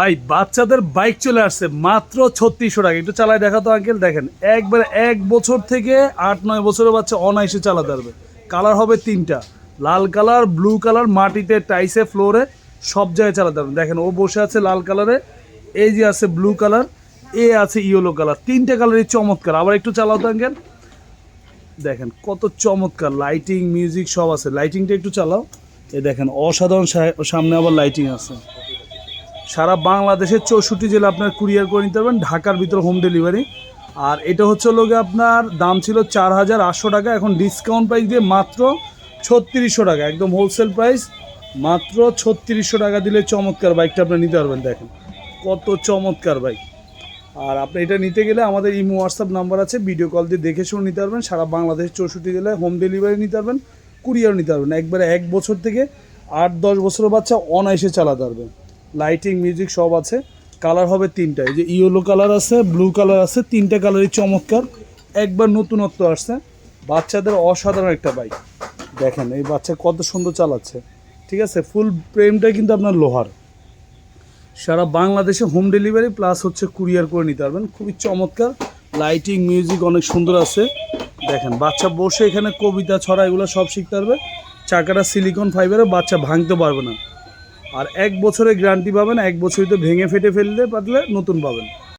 ভাই, বাচ্চাদের বাইক চলে আসছে, মাত্র ছত্রিশশো টাকা। একটু চালায় দেখাতো আঙ্কেল, দেখেন, একবারে এক বছর থেকে আট, নয় বছরের বাচ্চা অনায়াসে চালাতে পারবে। কালার হবে তিনটা, লাল কালার, ব্লু কালার, মাটিতে, টাইসে, ফ্লোরে, সব জায়গায় চালাতে পারবেন দেখেন, ও বসে আছে লাল কালারে, এই যে আছে ব্লু কালার, এ আছে ইয়েলো কালার। তিনটে কালারই চমৎকার। আবার একটু চালাও তো, আঙ্কেল। দেখেন, কত চমৎকার লাইটিং মিউজিক সব আছে। লাইটিংটা একটু চালাও। এই দেখেন, অসাধারণ সামনে আবার লাইটিং আছে। সারা বাংলাদেশের চৌষট্টি জেলা আপনার কুরিয়ার করে নিতে পারবেন, ঢাকার ভিতরে হোম ডেলিভারি আর এটা হচ্ছে লোকে আপনার দাম ছিল চার হাজার আটশো টাকা, এখন ডিসকাউন্ট প্রাইস দিয়ে মাত্র ছত্রিশশো টাকা, একদম হোলসেল প্রাইস মাত্র ছত্রিশশো টাকা দিলে চমৎকার বাইকটা আপনি নিতে পারবেন, দেখেন। কত চমৎকার বাইক আর আপনি এটা নিতে গেলে আমাদের ইমো হোয়াটসঅ্যাপ নাম্বার আছে ভিডিও কল দিয়ে দেখে শুনে নিতে পারবেন। সারা বাংলাদেশ চৌষট্টি জেলায় হোম ডেলিভারি নিতে পারবেন কুরিয়ার নিতে পারবেন। একবারে এক বছর থেকে আট, দশ বছরের বাচ্চা অনায়াসে চালাতে পারবে। লাইটিং, মিউজিক সব আছে। কালার হবে তিনটা এই যে ইয়েলো কালার আছে, ব্লু কালার আছে, তিনটা কালারই চমৎকার। একবার নতুনত্ব আসছে। বাচ্চাদের অসাধারণ একটা বাইক। দেখেন, এই বাচ্চা কত সুন্দর চালাচ্ছে। ঠিক আছে ফুল ফ্রেমটা কিন্তু আপনার লোহার। সারা বাংলাদেশে হোম ডেলিভারি প্লাস হচ্ছে কুরিয়ার করে নিতে পারবেন। খুবই চমৎকার। লাইটিং মিউজিক অনেক সুন্দর আছে। দেখেন, বাচ্চা বসে এখানে কবিতা ছড়া এগুলো সব শিখতে পারবে। চাকাটা সিলিকন ফাইবারে বাচ্চা ভাঙতে পারবে না। আর এক বছরে গ্যারান্টি পাবেন এক বছরই তো ভেঙে ফেটে ফেললে পারলে নতুন পাবেন।